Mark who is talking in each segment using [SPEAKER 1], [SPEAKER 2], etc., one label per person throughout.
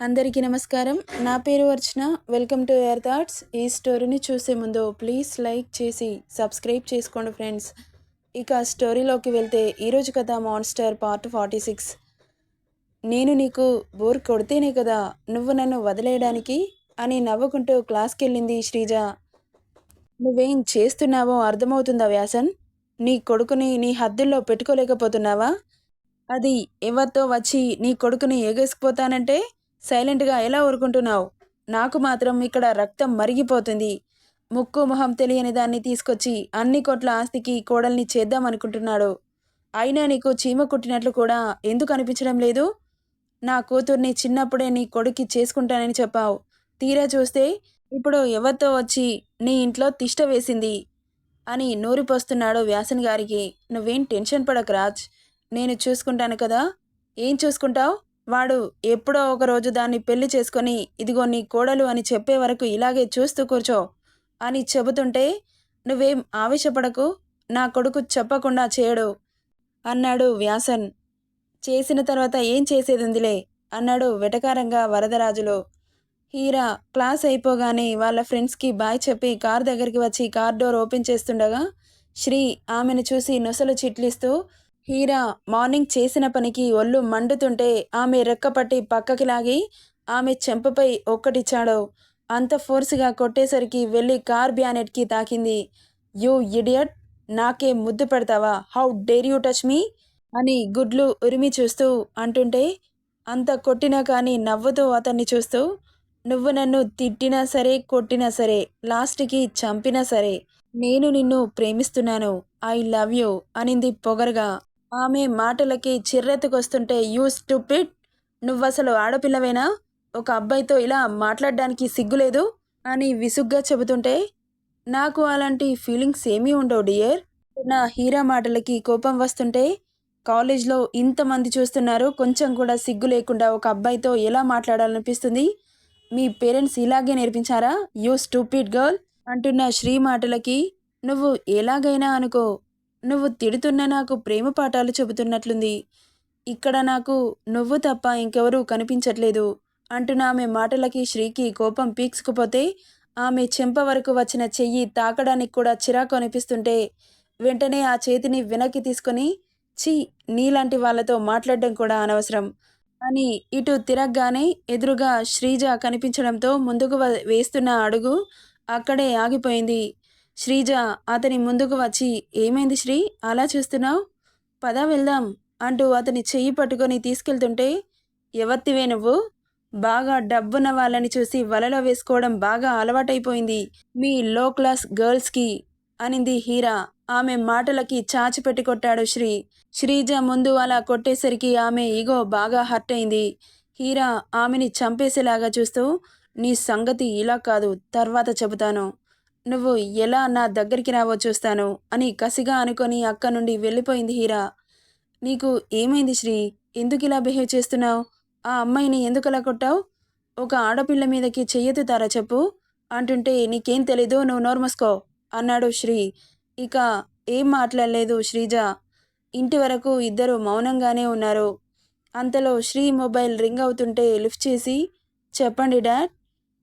[SPEAKER 1] అందరికీ నమస్కారం. నా పేరు Archana. Welcome to air thoughts ఈ స్టోరీని చూసే ముందు ప్లీజ్ లైక్ చేసి సబ్స్క్రైబ్ చేసుకోండి ఫ్రెండ్స్. ఇక స్టోరీలోకి వెళ్తే ఈరోజు కథ మాన్స్టర్ పార్ట్ ఫార్టీ సిక్స్. నేను నీకు బోర్ కొడితేనే కదా నువ్వు నన్ను వదిలేయడానికి అని నవ్వుకుంటూ క్లాస్కి వెళ్ళింది శ్రీజ. నువ్వేం చేస్తున్నావో అర్థమవుతుందా వ్యాసన్? నీ కొడుకుని నీ హద్దుల్లో పెట్టుకోలేకపోతున్నావా? అది ఎవరితో వచ్చి నీ కొడుకుని ఎగేసుకుపోతానంటే సైలెంట్గా ఎలా ఊరుకుంటున్నావు? నాకు మాత్రం ఇక్కడ రక్తం మరిగిపోతుంది. ముక్కు మొహం తెలియని దాన్ని తీసుకొచ్చి అన్ని కోట్ల ఆస్తికి కోడల్ని చేద్దామనుకుంటున్నాడు అయినా నీకు చీమ కుట్టినట్లు కూడా ఎందుకు అనిపించడం లేదు? నా కూతుర్ని చిన్నప్పుడే నీ కొడుక్కి చేసుకుంటానని చెప్పావు. తీరా చూస్తే ఇప్పుడు ఎవరితో వచ్చి నీ ఇంట్లో తిష్ట వేసింది? అని నూరిపోస్తున్నాడు వ్యాసన్ గారికి. నువ్వేం టెన్షన్ పడకు రాజ్. నేను చూసుకుంటాను కదా? ఏం చూసుకుంటావు? వాడు ఎప్పుడో ఒకరోజు దాన్ని పెళ్ళి చేసుకొని ఇదిగో నీ కోడలు అని చెప్పే వరకు ఇలాగే చూస్తూ కూర్చో అని చెబుతుంటే నువ్వేం ఆవేశపడకు నా కొడుకు చెప్పకుండా చేయడు అన్నాడు వ్యాసన్. చేసిన తర్వాత ఏం చేసేదిందిలే అన్నాడు వెటకారంగా వరదరాజులు. హీరా క్లాస్ అయిపోగానే వాళ్ళ ఫ్రెండ్స్కి బాయ్ చెప్పి కార్ దగ్గరికి వచ్చి కార్ డోర్ ఓపెన్ చేస్తుండగా శ్రీ ఆమెను చూసి నొసలు చిట్లిస్తూ హీరా మార్నింగ్ చేసిన పనికి ఒళ్ళు మండుతుంటే ఆమె రెక్కపట్టి పక్కకి లాగి ఆమె చెంపపై ఒక్కటిచ్చాడు. అంత ఫోర్స్గా కొట్టేసరికి వెళ్ళి కార్ బ్యానెట్కి తాకింది. You idiot! నాకే ముద్దు పెడతావా? How dare you touch me? అని గుడ్లు ఉరిమి చూస్తూ అంటుంటే అంత కొట్టినా కానీ నవ్వుతూ అతన్ని చూస్తూ నువ్వు నన్ను తిట్టినా సరే కొట్టినా సరే లాస్ట్కి చంపినా సరే నేను నిన్ను ప్రేమిస్తున్నాను. I love you! అనింది పొగరగా. ఆమె మాటలకి చిర్రెత్తుకొస్తుంటే యూ స్టూపిడ్! నువ్వసలు ఆడపిల్లవేనా? ఒక అబ్బాయితో ఇలా మాట్లాడడానికి సిగ్గులేదు? అని విసుగ్గా చెబుతుంటే నాకు అలాంటి ఫీలింగ్స్ ఏమీ ఉండవు డియర్. నా హీరా మాటలకి కోపం వస్తుంటే కాలేజ్లో ఇంతమంది చూస్తున్నారు కొంచెం కూడా సిగ్గు లేకుండా ఒక అబ్బాయితో ఎలా మాట్లాడాలనిపిస్తుంది? మీ పేరెంట్స్ ఇలాగే నేర్పించారా? You stupid girl! అంటున్న శ్రీ మాటలకి నువ్వు ఎలాగైనా అనుకో నువ్వు తిడుతున్న నాకు ప్రేమ పాఠాలు చెబుతున్నట్లుంది. ఇక్కడ నాకు నువ్వు తప్ప ఇంకెవరూ కనిపించట్లేదు అంటున్న ఆమె మాటలకి శ్రీకి కోపం పీక్సుకుపోతే ఆమె చెంప వరకు వచ్చిన చెయ్యి తాకడానికి కూడా చిరాకు అనిపిస్తుంటే వెంటనే ఆ చేతిని వెనక్కి తీసుకొని చి నీలాంటి వాళ్ళతో మాట్లాడడం కూడా అనవసరం అని ఇటు తిరగగానే ఎదురుగా శ్రీజ కనిపించడంతో ముందుకు వేస్తున్న అడుగు అక్కడే ఆగిపోయింది. శ్రీజ అతని ముందుకు వచ్చి ఏమైంది శ్రీ? అలా చూస్తున్నావు? పద వెళ్దాం అంటూ అతని చెయ్యి పట్టుకొని తీసుకెళ్తుంటే ఎవత్తివే నువ్వు? బాగా డబ్బున్న వాళ్ళని చూసి వలలో వేసుకోవడం బాగా అలవాటైపోయింది. మీ లో క్లాస్ గర్ల్స్కి అనింది హీరా. ఆమె మాటలకి చాచి పెట్టి కొట్టాడు శ్రీ. శ్రీజ ముందు అలా కొట్టేసరికి ఆమె ఈగో బాగా హర్ట్ అయింది. హీరా ఆమెని చంపేసేలాగా చూస్తూ నీ సంగతి ఇలా కాదు తర్వాత చెబుతాను. నువ్వు ఎలా నా దగ్గరికి రావో చూస్తాను అని కసిగా అనుకొని అక్క నుండి వెళ్ళిపోయింది హీరా. నీకు ఏమైంది శ్రీ? ఎందుకు ఇలా బిహేవ్ చేస్తున్నావు? ఆ అమ్మాయిని ఎందుకు అలా కొట్టావు? ఒక ఆడపిల్ల మీదకి చెయ్యెత్తుతారా చెప్పు. అంటుంటే నీకేం తెలీదు నువ్వు నోర్మస్కో అన్నాడు శ్రీ. ఇక ఏం మాట్లాడలేదు శ్రీజ. ఇంటి వరకు ఇద్దరు మౌనంగానే ఉన్నారు. అంతలో శ్రీ మొబైల్ రింగ్ అవుతుంటే లిఫ్ట్ చేసి చెప్పండి డాడ్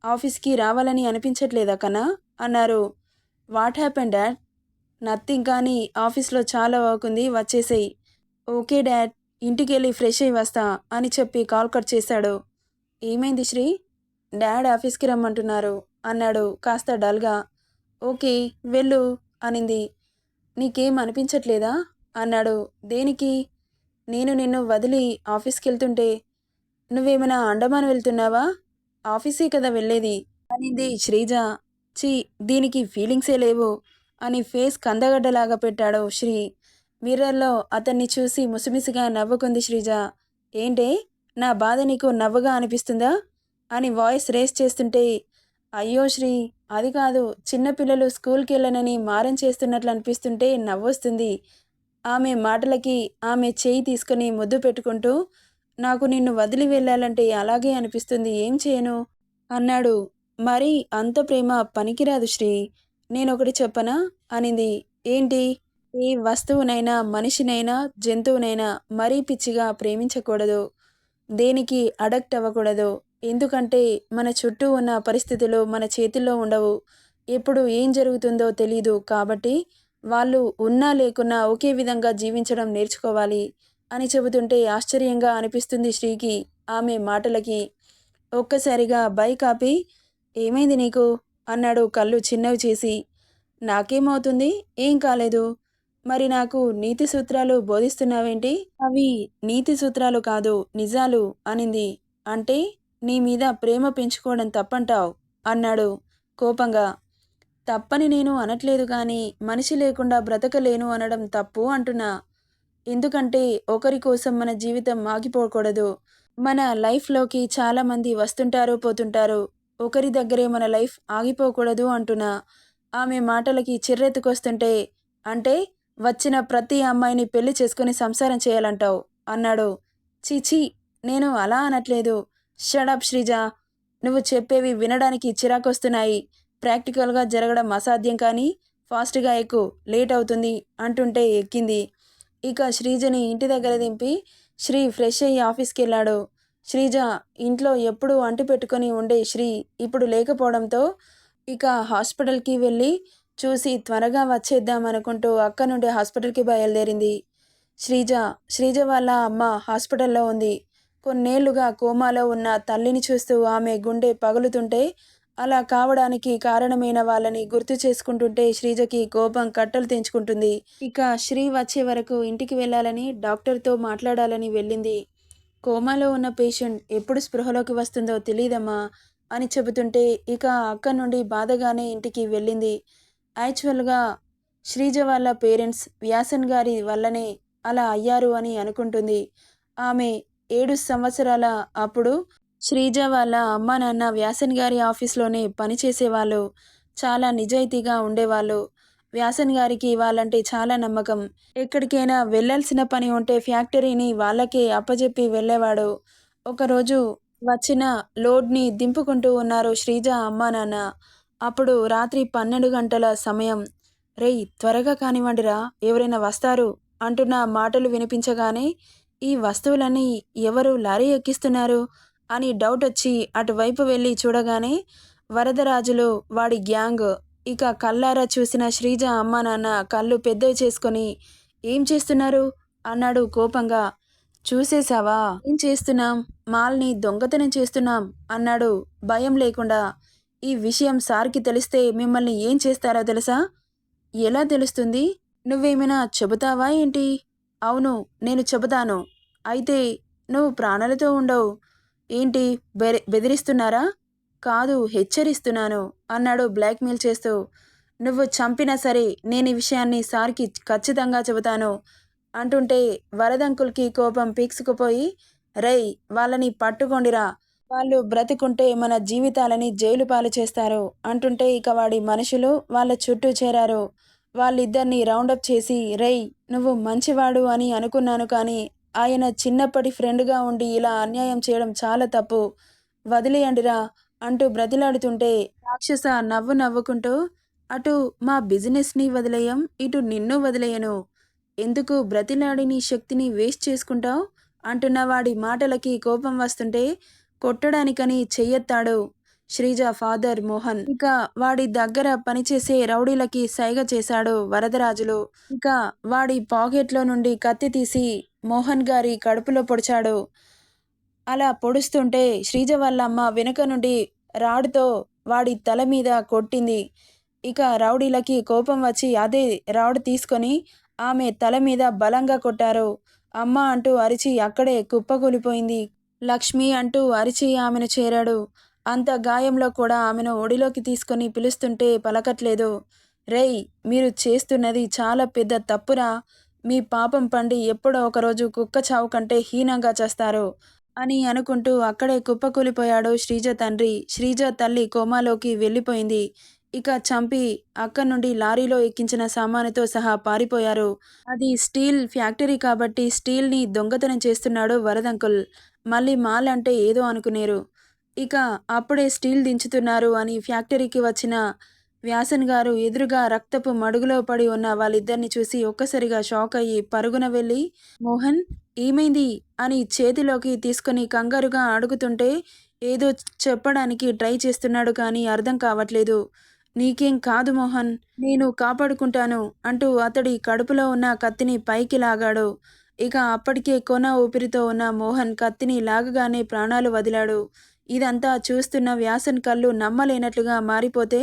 [SPEAKER 1] ఆఫీస్కి రావాలని అనిపించట్లేదా కన్నా? అన్నారు. What happen dad? నథింగ్ కానీ ఆఫీస్లో చాలా వర్క్ ఉంది వచ్చేసేయి. Okay dad. ఇంటికి వెళ్ళి ఫ్రెష్ అయ్యి వస్తా అని చెప్పి కాల్ కట్ చేశాడు. ఏమైంది శ్రీ? డాడ్ ఆఫీస్కి రమ్మంటున్నారు అన్నాడు కాస్త డల్గా. ఓకే వెళ్ళు అనింది. నీకేం అనిపించట్లేదా? అన్నాడు. దేనికి? నేను నిన్ను వదిలి ఆఫీస్కి వెళ్తుంటే నువ్వేమైనా అండమాన్ వెళ్తున్నావా? ఆఫీసే కదా వెళ్ళేది అనింది శ్రీజ. ఛీ దీనికి ఫీలింగ్సే లేవు అని ఫేస్ కందగడ్డలాగా పెట్టాడు శ్రీ. మిర్రర్లో అతన్ని చూసి ముసిమిసిగా నవ్వుకుంది శ్రీజ. ఏంటే? నా బాధ నీకు నవ్వుగా అనిపిస్తుందా? అని వాయిస్ రేస్ చేస్తుంటే అయ్యో శ్రీ అది కాదు చిన్నపిల్లలు స్కూల్కి వెళ్ళనని మారం చేస్తున్నట్లు అనిపిస్తుంటే నవ్వొస్తుంది. ఆమె మాటలకి ఆమె చేయి తీసుకుని ముద్దు పెట్టుకుంటూ నాకు నిన్ను వదిలి వెళ్ళాలంటే అలాగే అనిపిస్తుంది ఏం చేయను? అన్నాడు. మరి అంత ప్రేమ పనికిరాదు శ్రీ. నేనొకటి చెప్పనా? అనింది. ఏంటి? ఏ వస్తువునైనా మనిషినైనా జంతువునైనా మరీ పిచ్చిగా ప్రేమించకూడదు. దేనికి అడక్ట్ అవ్వకూడదు. ఎందుకంటే మన చుట్టూ ఉన్న పరిస్థితులు మన చేతుల్లో ఉండవు. ఎప్పుడు ఏం జరుగుతుందో తెలీదు కాబట్టి వాళ్ళు ఉన్నా లేకున్నా ఒకే విధంగా జీవించడం నేర్చుకోవాలి అని చెబుతుంటే ఆశ్చర్యంగా అనిపిస్తుంది శ్రీకి ఆమె మాటలకి. ఒక్కసారిగా బైక్ ఆపి ఏమైంది నీకు? అన్నాడు కళ్ళు చిన్నవి చేసి. నాకేమవుతుంది? ఏం కాలేదు. మరి నాకు నీతి సూత్రాలు బోధిస్తున్నావేంటి? అవి నీతి సూత్రాలు కాదు నిజాలు అనింది. అంటే నీ మీద ప్రేమ పెంచుకోవడం తప్పంటావు? అన్నాడు కోపంగా. తప్పని నేను అనట్లేదు కానీ మనిషి లేకుండా బ్రతకలేను అనడం తప్పు అంటున్నా. ఎందుకంటే ఒకరి కోసం మన జీవితం ఆగిపోకూడదు. మన లైఫ్లోకి చాలామంది వస్తుంటారు పోతుంటారు. ఒకరి దగ్గరే మన లైఫ్ ఆగిపోకూడదు అంటున్నా ఆమె మాటలకి చిర్రెత్తుకొస్తుంటే అంటే వచ్చిన ప్రతి అమ్మాయిని పెళ్ళి చేసుకుని సంసారం చేయాలంటావు అన్నాడు. చీచీ నేను అలా అనట్లేదు. షడప్ శ్రీజ నువ్వు చెప్పేవి వినడానికి చిరాకొస్తున్నాయి. ప్రాక్టికల్గా జరగడం అసాధ్యం కానీ ఫాస్ట్గా ఎక్కు లేట్ అవుతుంది అంటుంటే ఎక్కింది. ఇక శ్రీజని ఇంటి దగ్గర దింపి శ్రీ ఫ్రెష్ అయ్యి ఆఫీస్కి వెళ్ళాడు. శ్రీజ ఇంట్లో ఎప్పుడూ అంటి పెట్టుకొని ఉండే శ్రీ ఇప్పుడు లేకపోవడంతో ఇక హాస్పిటల్కి వెళ్ళి చూసి త్వరగా వచ్చేద్దాం అనుకుంటూ అక్క నుండి హాస్పిటల్కి బయలుదేరింది. శ్రీజ శ్రీజ వాళ్ళ అమ్మ హాస్పిటల్లో ఉంది. కొన్నేళ్ళుగా కోమాలో ఉన్న తల్లిని చూస్తూ ఆమె గుండె పగులుతుంటే అలా కావడానికి కారణమైన వాళ్ళని గుర్తు చేసుకుంటుంటే శ్రీజకి కోపం కట్టలు తెంచుకుంటుంది. ఇక శ్రీ వచ్చే వరకు ఇంటికి వెళ్ళాలని డాక్టర్తో మాట్లాడాలని వెళ్ళింది. కోమాలో ఉన్న పేషెంట్ ఎప్పుడు స్పృహలోకి వస్తుందో తెలియదమ్మా అని చెబుతుంటే ఇక అక్క నుండి బాధగానే ఇంటికి వెళ్ళింది. యాక్చువల్గా శ్రీజ వాళ్ళ పేరెంట్స్ వ్యాసన్ గారి వల్లనే అలా అయ్యారు అని అనుకుంటుంది. ఆమె ఏడు సంవత్సరాల అప్పుడు శ్రీజ వాళ్ళ అమ్మ నాన్న వ్యాసన్ గారి ఆఫీస్లోనే పనిచేసేవాళ్ళు. చాలా నిజాయితీగా ఉండేవాళ్ళు. వ్యాసన్ గారికి వాళ్ళంటే చాలా నమ్మకం. ఎక్కడికైనా వెళ్ళాల్సిన పని ఉంటే ఫ్యాక్టరీని వాళ్ళకే అప్పజెప్పి వెళ్ళేవాడు. ఒకరోజు వచ్చిన లోడ్ని దింపుకుంటూ ఉన్నారు శ్రీజ అమ్మా నాన్న. అప్పుడు రాత్రి పన్నెండు గంటల సమయం. రేయ్ త్వరగా కానివ్వండిరా ఎవరైనా వస్తారు అంటున్న మాటలు వినిపించగానే ఈ వస్తువులన్నీ ఎవరు లారీ ఎక్కిస్తున్నారు? అని డౌట్ వచ్చి అటువైపు వెళ్ళి చూడగానే వరదరాజులు వాడి గ్యాంగ్ ఇక కల్లారా చూసిన శ్రీజ అమ్మ నాన్న కళ్ళు పెద్దవి చేసుకొని ఏం చేస్తున్నారు? అన్నాడు కోపంగా. చూసేశావా? ఏం చేస్తున్నాం? మాల్ని దొంగతనం చేస్తున్నాం అన్నాడు భయం లేకుండా. ఈ విషయం సార్కి తెలిస్తే మిమ్మల్ని ఏం చేస్తారో తెలుసా? ఎలా తెలుస్తుంది? నువ్వేమైనా చెబుతావా ఏంటి? అవును నేను చెబుతాను. అయితే నువ్వు ప్రాణాలతో ఉండవు. ఏంటి బె బెదిరిస్తున్నారా? కాదు హెచ్చరిస్తున్నాను అన్నాడు బ్లాక్మెయిల్ చేస్తూ. నువ్వు చంపినా సరే నేను ఈ విషయాన్ని సార్కి ఖచ్చితంగా చెబుతాను అంటుంటే వరదంకుల్కి కోపం పీక్సుకుపోయి రై వాళ్ళని పట్టుకోండిరా. వాళ్ళు బ్రతికుంటే మన జీవితాలని జైలు పాలు చేస్తారు అంటుంటే ఇక వాడి మనుషులు వాళ్ళ చుట్టూ చేరారు. వాళ్ళిద్దరిని రౌండప్ చేసి రేయ్ నువ్వు మంచివాడు అని అనుకున్నాను కానీ ఆయన చిన్నప్పటి ఫ్రెండ్గా ఉండి ఇలా అన్యాయం చేయడం చాలా తప్పు. వదిలేయండిరా. అంటూ బ్రతిలాడుతుంటే రాక్షస నవ్వు నవ్వుకుంటూ అటు మా బిజినెస్ని వదిలేయం ఇటు నిన్ను వదిలేయను. ఎందుకు బ్రతిలాడి నీ శక్తిని వేస్ట్ చేసుకుంటావు? అంటున్న వాడి మాటలకి కోపం వస్తుంటే కొట్టడానికని చెయ్యెత్తాడు శ్రీజ ఫాదర్ మోహన్. ఇక వాడి దగ్గర పనిచేసే రౌడీలకి సైగ చేశాడు వరదరాజులు. ఇక వాడి పాకెట్లో నుండి కత్తి తీసి మోహన్ గారి కడుపులో పొడిచాడు. అలా పొడుస్తుంటే శ్రీజ వాళ్ళమ్మ వెనుక నుండి రాడుతో వాడి తల మీద కొట్టింది. ఇక రౌడీలకి కోపం వచ్చి అదే రాడు తీసుకొని ఆమె తల మీద బలంగా కొట్టారు. అమ్మ అంటూ అరిచి అక్కడే కుప్పకూలిపోయింది. లక్ష్మి అంటూ అరిచి ఆమెను చేరాడు. అంత గాయంలో కూడా ఆమెను ఒడిలోకి తీసుకొని పిలుస్తుంటే పలకట్లేదు. రేయ్ మీరు చేస్తున్నది చాలా పెద్ద తప్పురా. మీ పాపం పండి ఎప్పుడో ఒకరోజు కుక్క చావు కంటే హీనంగా చేస్తారు. అని అనుకుంటూ అక్కడే కుప్పకూలిపోయాడు శ్రీజ తండ్రి. శ్రీజ తల్లి కోమాలోకి వెళ్ళిపోయింది. ఇక చంపి అక్కడి నుండి లారీలో ఎక్కించిన సామానుతో సహా పారిపోయారు. అది స్టీల్ ఫ్యాక్టరీ కాబట్టి స్టీల్ని దొంగతనం చేస్తున్నాడు వరదంకుల్. మళ్ళీ మాల్ అంటే ఏదో అనుకునేరు. ఇక అప్పుడే స్టీల్ దించుతున్నారు అని ఫ్యాక్టరీకి వచ్చిన వ్యాసన్ గారు ఎదురుగా రక్తపు మడుగులో పడి ఉన్న వాళ్ళిద్దరిని చూసి ఒక్కసారిగా షాక్ అయ్యి పరుగున వెళ్ళి మోహన్ ఏమైంది? అని చేతిలోకి తీసుకుని కంగారుగా అడుగుతుంటే ఏదో చెప్పడానికి ట్రై చేస్తున్నాడు కానీ అర్థం కావట్లేదు. నీకేం కాదు మోహన్ నేను కాపాడుకుంటాను అంటూ అతడి కడుపులో ఉన్న కత్తిని పైకి లాగాడు. ఇక అప్పటికే కొన ఊపిరితో ఉన్న మోహన్ కత్తిని లాగగానే ప్రాణాలు వదిలాడు. ఇదంతా చూస్తున్న వ్యాసన్ కళ్ళు నమ్మలేనట్లుగా మారిపోతే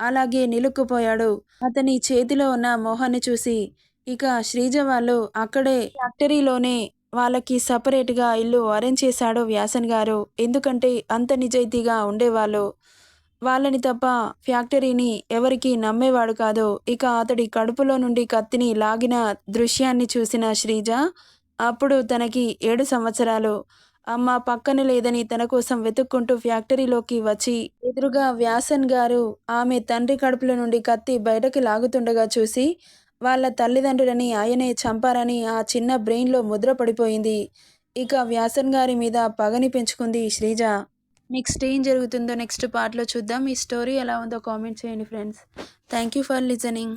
[SPEAKER 1] అలాగే నిలుక్కుపోయాడు. అతని చేతిలో ఉన్న మోహన్ని చూసి ఇక శ్రీజ వాళ్ళు అక్కడే ఫ్యాక్టరీలోనే వాళ్ళకి సపరేట్గా ఇల్లు అరేంజ్ చేశాడు వ్యాసన్ గారు. ఎందుకంటే అంత నిజాయితీగా ఉండేవాళ్ళు. వాళ్ళని తప్ప ఫ్యాక్టరీని ఎవరికి నమ్మేవాడు కాదు. ఇక అతడి కడుపులో నుండి కత్తిని లాగిన దృశ్యాన్ని చూసిన శ్రీజ అప్పుడు తనకి ఏడు సంవత్సరాలు. అమ్మ పక్కన లేదని తన కోసం వెతుక్కుంటూ ఫ్యాక్టరీలోకి వచ్చి ఎదురుగా వ్యాసన్ గారు ఆమె తండ్రి కడుపులో నుండి కత్తి బయటకు లాగుతుండగా చూసి వాళ్ళ తల్లిదండ్రులని ఆయనే చంపారని ఆ చిన్న బ్రెయిన్లో ముద్ర పడిపోయింది. ఇక వ్యాసన్ గారి మీద పగని పెంచుకుంది శ్రీజ. నెక్స్ట్ ఏం జరుగుతుందో నెక్స్ట్ పార్ట్లో చూద్దాం. ఈ స్టోరీ ఎలా ఉందో కామెంట్ చేయండి friends. Thank you for listening.